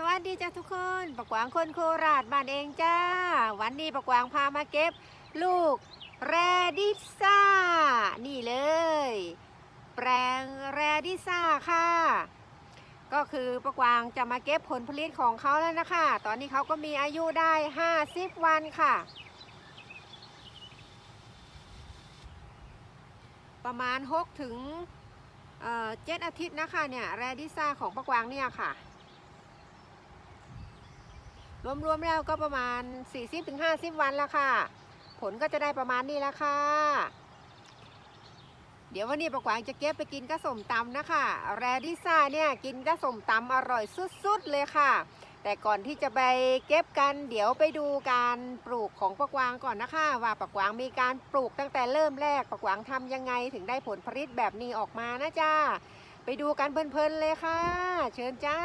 สวัสดีจ้าทุกคนปะกวางคนโคราชบ้านเองจ้า วันนี้ปะกวางพามาเก็บ ลูกแรดิซ่า นี่เลย แปลงแรดิซ่าค่ะ ก็คือปะกวางจะมาเก็บผลผลิตของเขาแล้วนะคะ ตอนนี้เขาก็มีอายุได้ 50 วันค่ะ ประมาณ 6 ถึงเอ่อ7อาทิตย์นะคะเนี่ยแรดิซ่าของปะกวางเนี่ยค่ะ รวมๆแล้วก็ประมาณ 40-50 วันแล้วค่ะ ผลก็จะได้ประมาณนี้แล้วค่ะ เดี๋ยววันนี้ประกวางจะเก็บไปกินกระสมตำนะคะ แรดิซ่าเนี่ยกินกระสมตำอร่อยสุดๆเลยค่ะ แต่ก่อนที่จะไปเก็บกัน เดี๋ยวไปดูการปลูกของประกวางก่อนนะคะ ว่าประกวางมีการปลูกตั้งแต่เริ่มแรกประกวางทำยังไงถึงได้ผลผลิตแบบนี้ออกมานะจ้าไปดูกันเพลินๆเลยค่ะ เชิญจ้า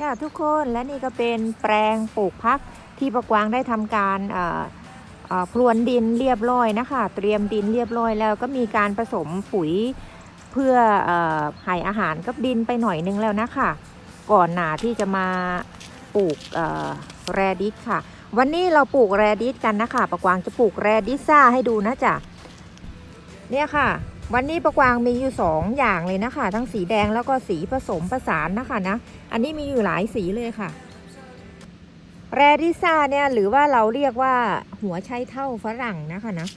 จ้าทุกคนและนี่ก็เป็นแปลงปลูกพักที่ประกวางได้ทำการพรวนดินเรียบร้อยนะคะ เตรียมดินเรียบร้อยแล้วก็มีการผสมปุ๋ยเพื่อเออให้อาหารกับดินไปหน่อยนึงแล้วนะคะ ก่อนหนาที่จะมาปลูกแรดิสค่ะ วันนี้เราปลูกแรดิสกันนะคะประกวางจะปลูกแรดิซ่าให้ดูนะจ๊ะเนี่ยค่ะ วันนี้ประกวางมีอยู่สองอย่างเลยนะคะ ทั้งสีแดงแล้วก็สีผสมผสานนะคะนะ อันนี้มีอยู่หลายสีเลยค่ะ แรดิซ่าเนี่ยหรือว่าเราเรียกว่าหัวไชเท่าฝรั่งนะคะนะ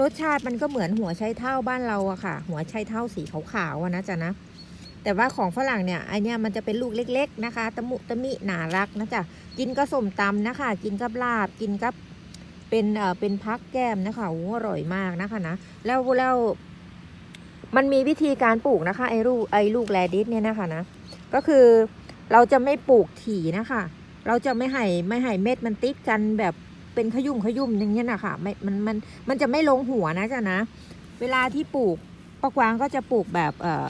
รสชาติมันก็เหมือนหัวไชเท่าบ้านเราอะค่ะ หัวไชเท่าสีขาวๆอะนะจ๊ะนะ แต่ว่าของฝรั่งเนี่ยไอเนี่ยมันจะเป็นลูกเล็ก ๆ นะคะตะมุตะมิหนารักนะจ๊ะ กินก็สมตำนะคะ กินกับลาบ กินกับเป็นเอ่อเป็นพักแก้มนะคะโอ้อร่อยมากนะคะนะ แล้วแล้ว มันมีวิธีการปลูกนะคะไอ้ลูกไอ้ลูกแรดิสเนี่ยนะคะนะก็คือเราจะไม่ปลูกถี่นะคะ เราจะไม่ให้ไม่ให้เม็ดมันติดกันแบบเป็นขยุ่มขยุ่มอย่างเงี้ยนะคะไม่มันมันมันจะไม่ลงหัวนะจ๊ะนะ เวลาที่ปลูกปะกวางก็จะปลูกแบบเอ่อ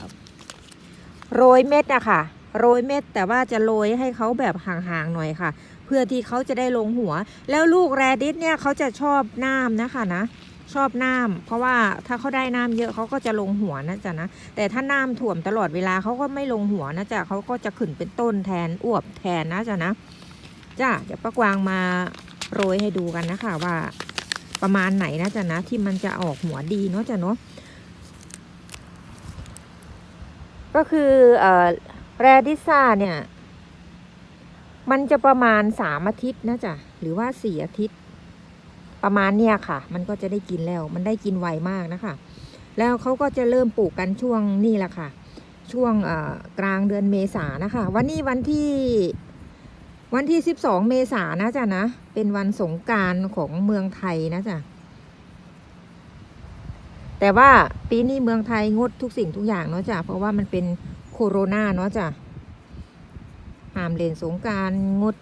โรยเม็ดอะค่ะโรยเม็ดแต่ว่าจะโรยให้เขาแบบห่างๆหน่อยค่ะ เพื่อที่เขาจะได้ลงหัว แล้วลูกแรดิสเนี่ยเขาจะชอบน้ำนะคะนะ ชอบน้ำเพราะว่าถ้าเขาได้น้ำเยอะเขาก็จะลงหัวนะจ๊ะนะ แต่ถ้าน้ำท่วมตลอดเวลาเขาก็ไม่ลงหัวนะจ๊ะเขาก็จะขึ้นเป็นต้นแทนอวบแทนนะจ๊ะนะจ้าเดี๋ยวป้ากวางมาโรยให้ดูกันนะคะว่าประมาณไหนนะจ๊ะนะที่มันจะออกหัวดีเนาะจ๊ะเนาะก็คือเอ่อแรดิซ่าเนี่ย มันจะประมาณสามอาทิตย์นะจ๊ะหรือว่าสี่อาทิตย์ ประมาณเนี่ยค่ะ มันก็จะได้กินแล้ว มันได้กินไวมากนะคะ แล้วเขาก็จะเริ่มปลูกกันช่วงนี่แหละค่ะ ช่วงกลางเดือนเมษานะคะ วันนี้วันที่วันที่ 12 เมษานะจ๊ะนะ เป็นวันสงการของเมืองไทยนะจ๊ะ แต่ว่าปีนี้เมืองไทยงดทุกสิ่งทุกอย่างเนาะจ้ะ เพราะว่ามันเป็นโคโรนาเนาะจ้ะห้ามเล่นสงการงด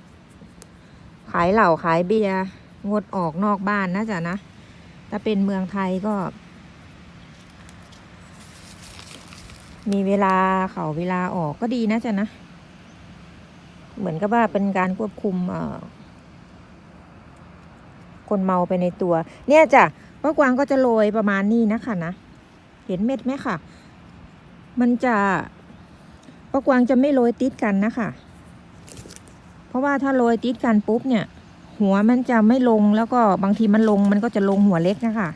ขายเหล้าขายเบียร์ งดออกนอกบ้านนะจ๊ะนะ ถ้าเป็นเมืองไทยก็ มีเวลาเขาเวลาออกก็ดีนะจ๊ะนะ เหมือนกับว่าเป็นการควบคุมคนเมาไปในตัว เนี่ยจ้ะป้ากวางก็จะโรยประมาณนี้นะคะนะ เห็นเม็ดไหมค่ะ มันจะป้ากวางจะไม่โรยติดกันนะคะ เพราะว่าถ้าโรยติดกันปุ๊บเนี่ย หัวมันจะไม่ลงแล้วก็บางทีมันลงมันก็จะลงหัวเล็กนะคะ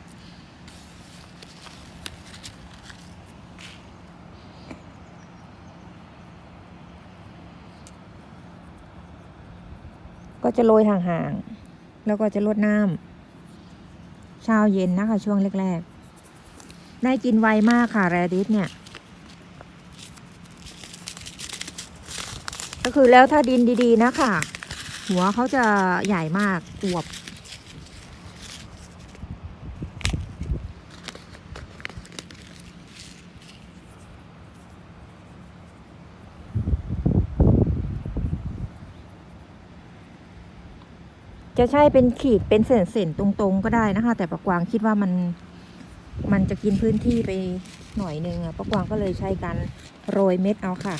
ก็จะโรยห่างๆ แล้วก็จะลดน้ำเช้าเย็นนะคะ ช่วงแรกๆ ได้กินไวมากค่ะ แรดิสเนี่ย ก็คือแล้วถ้าดินดีๆ นะคะ หัวเขาจะใหญ่มากอวบ จะใช่เป็นขีดเป็นเส้นๆตรงๆ ก็ได้นะคะ แต่ปะกวางคิดว่ามันมันจะกินพื้นที่ไปหน่อยนึงอะป้ากวางก็เลยใช้การโรยเม็ดเอาค่ะ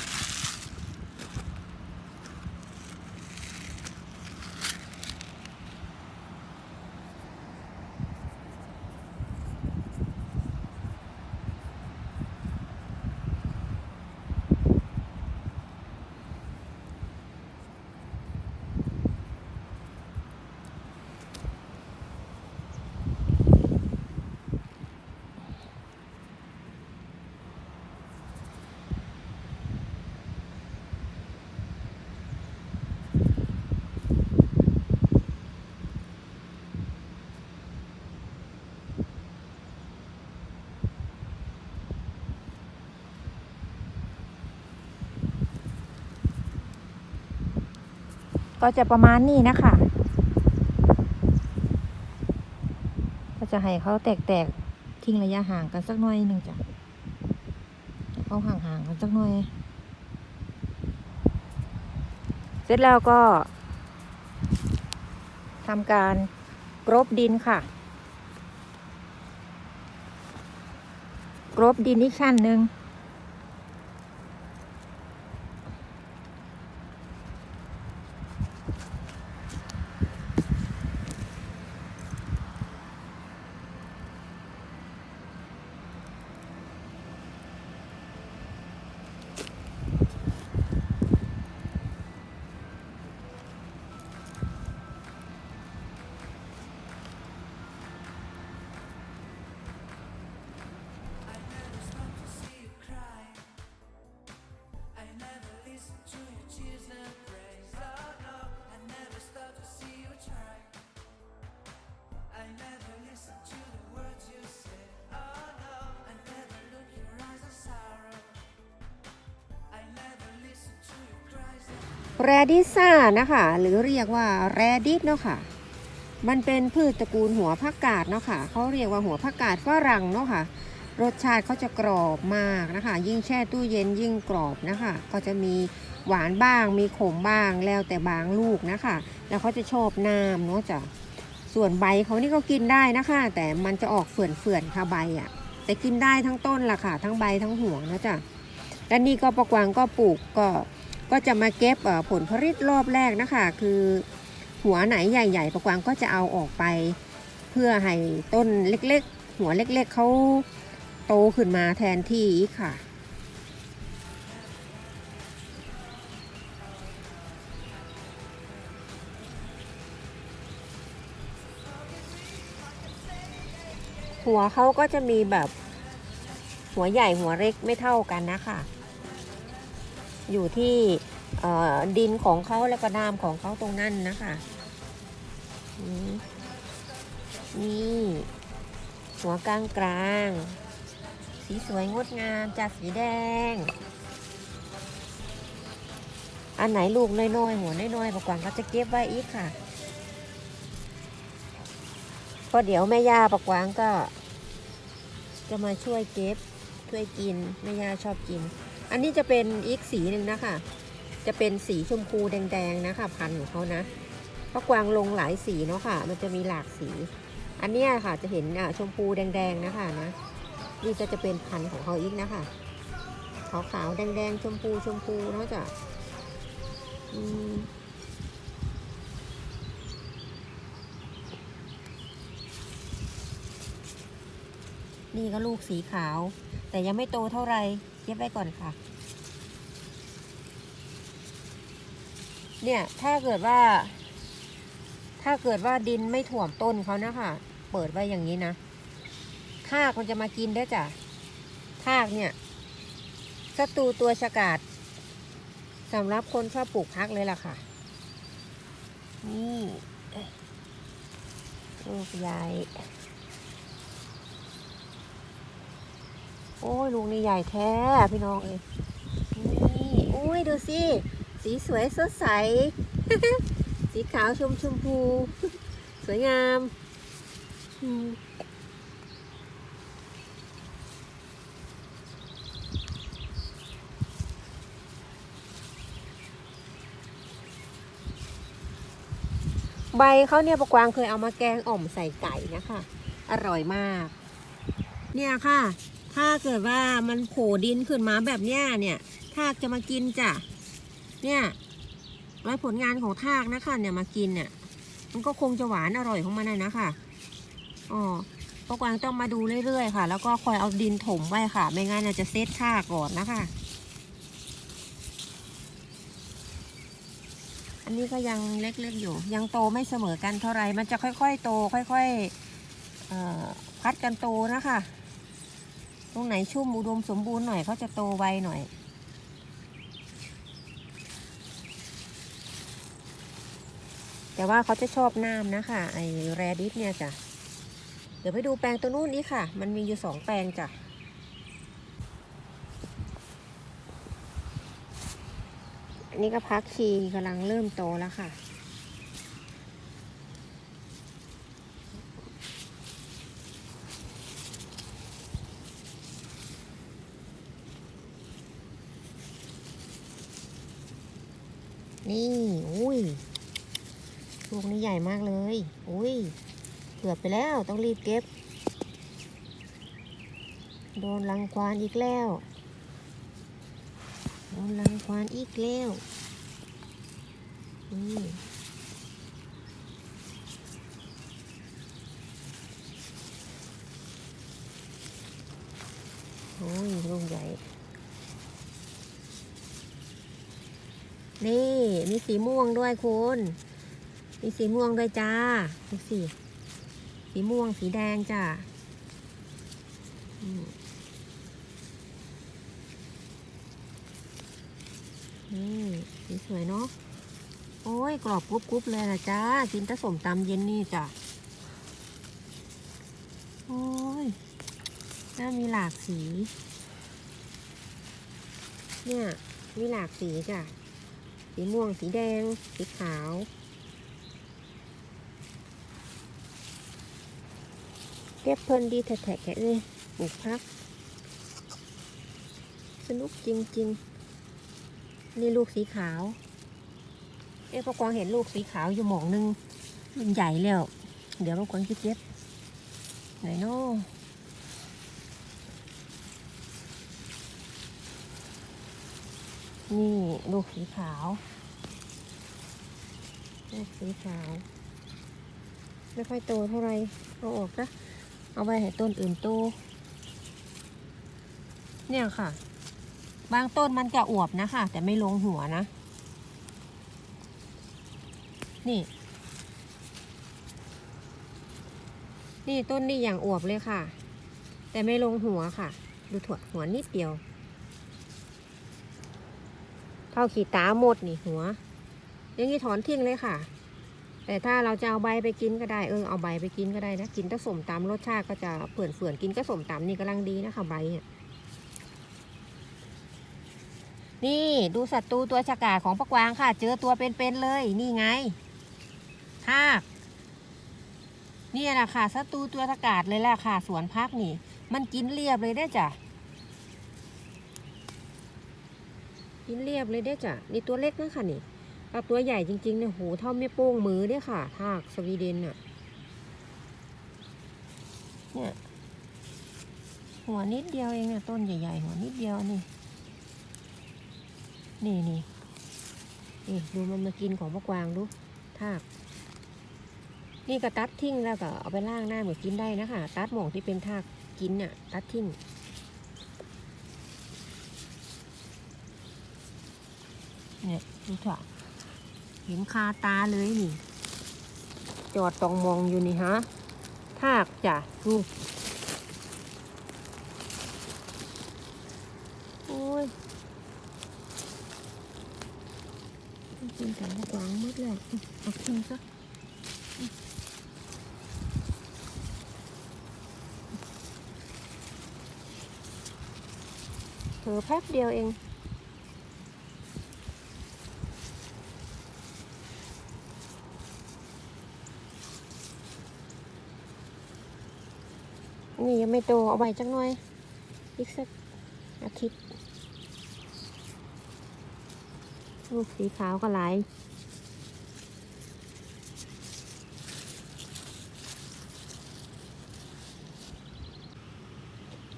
ก็จะประมาณนี้นะคะ ก็จะให้เขาแตกๆทิ้งระยะห่างกันสักหน่อยหนึ่งจ้ะเอาห่างๆกันสักหน่อย เสร็จแล้วก็ทำการกรบดินค่ะ กรบดินอีกชั้นหนึ่ง แรดิซ่านะคะ หรือเรียกว่าแรดิสเนาะค่ะ มันเป็นพืชตระกูลหัวผักกาดเนาะค่ะเขาเรียกว่าหัวผักกาดฝรั่งเนาะค่ะ รสชาติเขาจะกรอบมากนะคะ ยิ่งแช่ตู้เย็นยิ่งกรอบนะคะ ก็จะมีหวานบ้าง มีขมบ้างแล้วแต่บางลูกนะคะ แล้วเขาจะชอบน้ำเนาะจ้ะส่วนใบเขานี่ก็กินได้นะคะ แต่มันจะออกเฟื่อนๆค่ะใบอะ่ะ แต่กินได้ทั้งต้นล่ะค่ะ ทั้งใบทั้งหัวนะจ๊ะและนี่ก็ประกวางก็ปลูกก็ ก็จะมาเก็บผลผลิตรอบแรกนะคะ คือหัวไหนใหญ่ๆประกวางก็จะเอาออกไป เพื่อให้ต้นเล็กๆ หัวเล็กๆเขาโตขึ้นมาแทนที่ค่ะหัวเขาก็จะมีแบบหัวใหญ่หัวเล็กไม่เท่ากันนะคะ อยู่ที่ดินของเขาและก็น้ำของเขาตรงนั้นนะคะนี่หัวกลางกลาง สีสวยงดงามจากสีแดง อันไหนลูกน้อยๆหัวน้อยๆประกวางก็จะเก็บไว้อีกค่ะเพราะเดี๋ยวแม่ย่าประกวางก็ จะมาช่วยเก็บช่วยกินแม่ย่าชอบกิน อันนี้จะเป็นอีกสีหนึ่งนะคะ จะเป็นสีชมพูแดงๆนะคะ พันของเขานะเพราะกวางลงหลายสีเนาะค่ะ มันจะมีหลากสี อันนี้ค่ะจะเห็นอะชมพูแดงๆนะคะนะนี่ก็จะเป็นพันของเขาอีกนะคะขาวๆแดงๆชมพูชมพูเนาะจ้ะอืมนี่ก็ลูกสีขาว แต่ยังไม่โตเท่าไหร่ เก็บไว้ก่อนค่ะ เนี่ยถ้าเกิดว่า ถ้าเกิดว่าดินไม่ถ่วมต้นเขานะคะเปิดไว้อย่างนี้นะทากมันจะมากินได้จ้ะทากเนี่ยศัตรูตัวฉกาดสำหรับคนชอบปลูกพักเลยล่ะค่ะ นี่ลูกใหญ่ อ้ยลูกนี่ใหญ่แท้พี่น้องเอ้ยนี่โอ้ยดูสิสีสวยสดใส สีขาวชมชมพู สวยงามใบเขาเนี่ยปะกวางเคยเอามาแกงอ่อมใส่ไก่นะคะ อร่อยมาก เนี่ยค่ะ ถ้าเกิดว่ามันโผล่ดินขึ้นมาแบบเนี้ยเนี่ยทากจะมากินจ้ะ เนี่ยไว้ผลงานของทากนะคะเนี่ยมากินเนี่ย มันก็คงจะหวานอร่อยของมันนะนะคะอ๋อป้ากวางต้องมาดูเรื่อยๆค่ะ แล้วก็คอยเอาดินถมไว้ค่ะ ไม่งั้นจะเซตทากก่อนนะคะ อันนี้ก็ยังเล็กๆอยู่ ยังโตไม่เสมอกันเท่าไหร่มันจะค่อยๆโต ค่อยๆพัดกันโตนะคะ รงไหนชุ่มอุดมสมบูรณ์หน่อยเขาจะโตไวหน่อย แต่ว่าเขาจะชอบน้ำนะคะไอแรดิสเนี่ยจ้ะ เดี๋ยวไปดูแปลงตัวนู้นนี้ค่ะ มันมีอยู่สองแปลงจ้ะอันนี้ก็พักชีกำลังเริ่มโตแล้วค่ะ นี่อุ้ยลูกนี้ใหญ่มากเลย อุ้ยเกือบไปแล้วต้องรีบเก็บ โดนรังควานอีกแล้ว โดนรังควานอีกแล้วนี่โอ้ยลูกใหญ่ นี่มีสีม่วงด้วยคุณ มีสีม่วงด้วยจ้าดูสิสีม่วงสีแดงจ้านี่สีสวยเนาะโอ้ยกรอบกรุบกรุบเลยนะจ้ากินแตะสมตำเย็นนี่จ้ะโอ้ยน่ามีหลากสี เนี่ยมีหลากสีจ้ะ สีม่วง สีแดง สีขาว เก็บเพลินดีแท้ๆแกะเลยปลูกพัก สนุกจริง ๆ นี่ลูกสีขาว เอ๊ะพ่อกวางเห็นลูกสีขาวอยู่หมองนึงมันใหญ่แล้ว เดี๋ยวพ่อกวางจะเก็บไหนเนาะ นี่ลูกสีขาว ลูกสีขาว ไม่ค่อยโตเท่าไหรเอาออกนะเอาไว้ให้ต้นอื่นโต เนี่ยค่ะ บางต้นมันจะอวบนะคะ แต่ไม่ลงหัวนะ นี่ นี่ต้นนี่อย่างอวบเลยค่ะ แต่ไม่ลงหัวค่ะ ดูถั่วหัวนิดเดียว เท่าขีตาหมดนี่หัว อย่างนี้ถอนทิ้งเลยค่ะ แต่ถ้าเราจะเอาใบไปกินก็ได้เออเอาใบไปกินก็ได้นะกินก็สมตามรสชาติก็จะเปื่อนเฟื่อนๆกินก็สมตามนี่กำลังดีนะคะใบเนี่ยนี่ดูศัตรูตัวฉกาจของปะกวางค่ะ เจอตัวเป็นๆเลยนี่ไงทากนี่แหละค่ะศัตรูตัวฉกาจเลยแหละค่ะ สวนพักนี่ มันกินเรียบเลยได้จ้ะ กินเรียบเลยได้อจ้ะนี่ตัวเล็กนะค่ะนี่กับตัวใหญ่จริงๆเนี่ยโหเท่าไม่โป้งมือเนี่ยค่ะ ทากสวีเดนน่ะเนี่ยหัวนิดเดียวเองอะต้นใหญ่ๆ หัวนิดเดียวนี่ นี่นี่นี่ดูมันมากินของพวกกวางดูทาก นี่ก็ตัดทิ้งแล้วก็เอาไปล่างหน้าเหมือนกินได้นะคะ ตัดหมองที่เป็นทากกินเนี่ยตัดทิ้ง เนี่ยดูเถอะเห็นคาตาเลยนี่ จอดตองมองอยู่นี่ฮะทากจ้ะดูโอ้ยกินแต่ละกวางหมดเลยเอาขึ้นซะเผลอแป๊บเดียวเอง นี่ยังไม่โตเอาไว้จังหน่อย อีกสักอาทิตย์ลูกสีขาวก็หลาย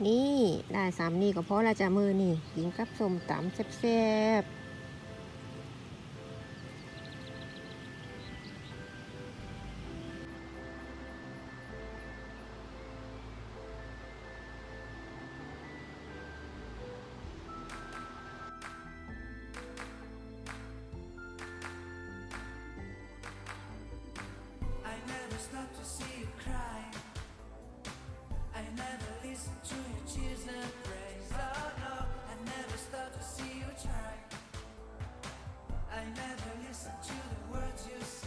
นี่ ได้สามนี่ก็เพราะเราจะมือนี่กินกับสมตำแซ่บๆ just love to see you cry. I never listen to your tears and praise. Oh no, I never stop to see you try. I never listen to the words you say.